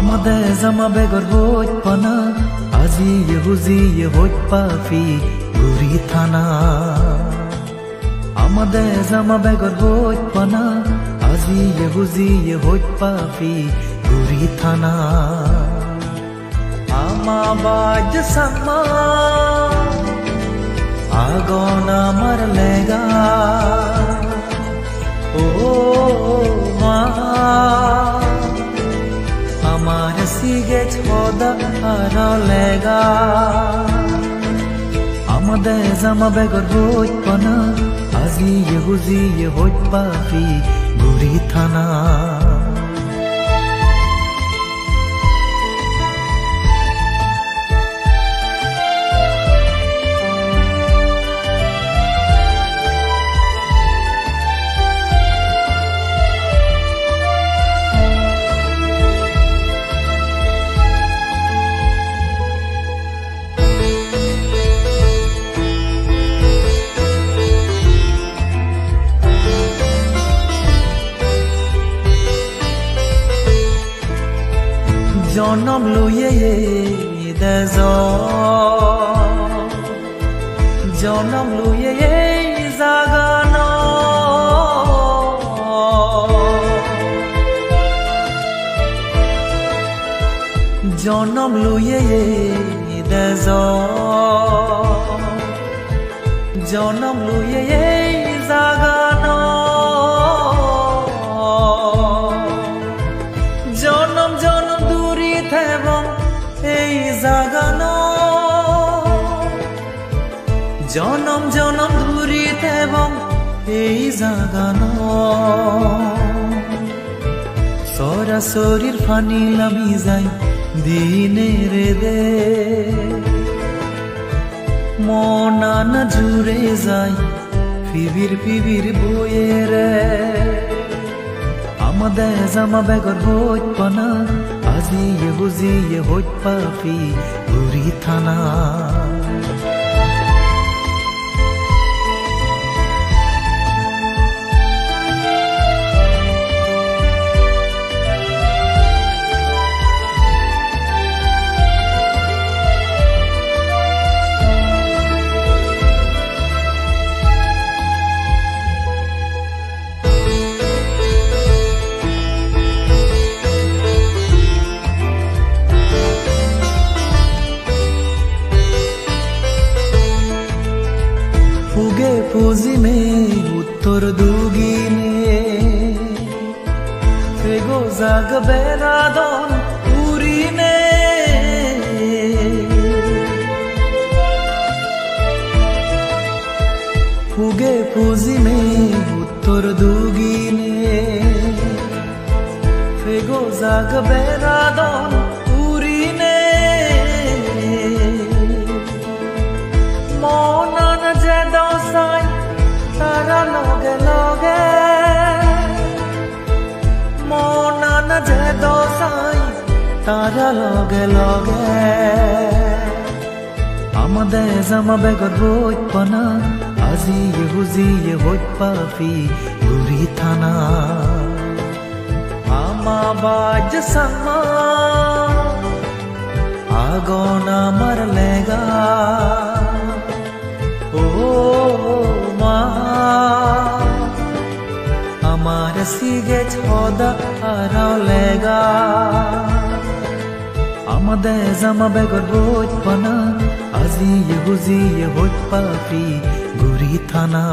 Amade zama begor hoj pana Azi ye hoj pafi Guri thana Amade zama begor hoj pana Azi ye hoj pafi Guri thana Ama baj sama আগুন আমার সিগে ছোদা আর লেগা আমাদের জামা বেগর হইত পানা, আজি ইহুজি হইত পাখি গুড়ি থানা। Jonomlu ye ye de zo Jonomlu ye ye zagano Jonomlu ye ye de zo Jonomlu ye ye জনম জনম দূরি এবং এই জাগানো। সরাসরির ফানি লামি যাই দিনের দে। মনান জুড়ে যাই ফিবির ফিবির বয়ে রে আমাদের জামা বেগর হইত পানা আজি বুঝি ইয়ে হইত পাপি গুরি থানা। ফেগো জাগ বেরাদন উরিনে ফুগে ফুজিমে উত্তর দুগিনে। ফেগো জাগ বেরাদন উরিনে মনন যে দসাই তারা লগে লগে মনন যে দোষাই তারা লগে লগে। আমাদের জামাবে গর্ব উৎপনা পানা আজি ইহুজি হইত পাফি গুরি থানা। আমা বাজ সামা আগুন আমার সিগে ছদা আর লেগা। আমাদের জামা বেগর হোজ পানা, আজি ইহুজি হোজ পাপি গুরি থানা।